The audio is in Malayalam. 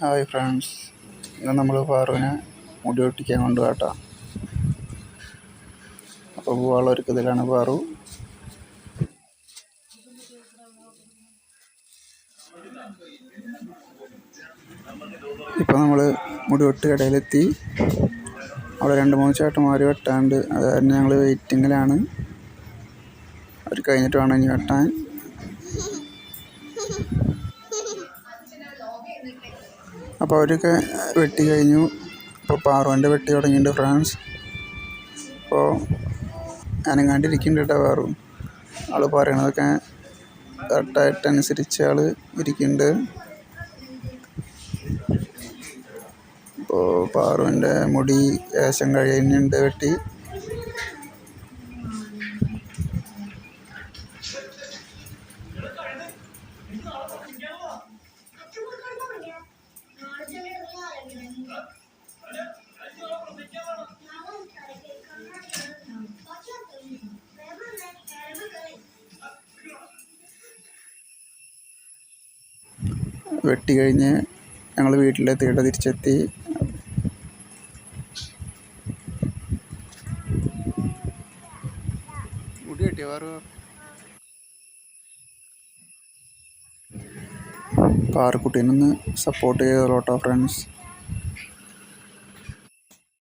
Hi friends. ഇന്ന് നമ്മൾ പാറുവിനെ മുടി ഒട്ടിക്കാൻ കൊണ്ട് കേട്ടോ അപ്പോൾ പോകാനുള്ള ഒരുക്കത്തിലാണ് പാറു. ഇപ്പോൾ നമ്മൾ മുടി വെട്ട് കടയിലെത്തി. അവിടെ രണ്ട് മൂന്ന് ചേട്ടന്മാർ വെട്ടാണ്ട് അത് കാരണം ഞങ്ങൾ വെയിറ്റിങ്ങിലാണ് അവർ കഴിഞ്ഞിട്ട് വേണം ഇനി വെട്ടാൻ. അപ്പോൾ അവരൊക്കെ വെട്ടി കഴിഞ്ഞു. അപ്പോൾ പാറുവിന്റെ വെട്ടി തുടങ്ങിയിട്ടുണ്ട് ഫ്രാൻസ്. അപ്പോൾ അനങ്ങാണ്ടിരിക്കുന്നുണ്ട് കേട്ടോ പാറു. ആൾ പറയണതൊക്കെ കറക്റ്റായിട്ടനുസരിച്ച് ആൾ ഇരിക്കുന്നുണ്ട്. ഇപ്പോൾ പാറുവിന്റെ മുടി ഏശം കഴിയുന്നുണ്ട് വെട്ടി. വെട്ടി കഴിഞ്ഞ് വീട്ടിലെ വീട്ടിലെത്തിയിട്ട് തിരിച്ചെത്തി. മുടി കിട്ടിയോ പാറു പാറക്കുട്ടീനൊന്ന് സപ്പോർട്ട് ചെയ്തോട്ടോ ഫ്രണ്ട്സ്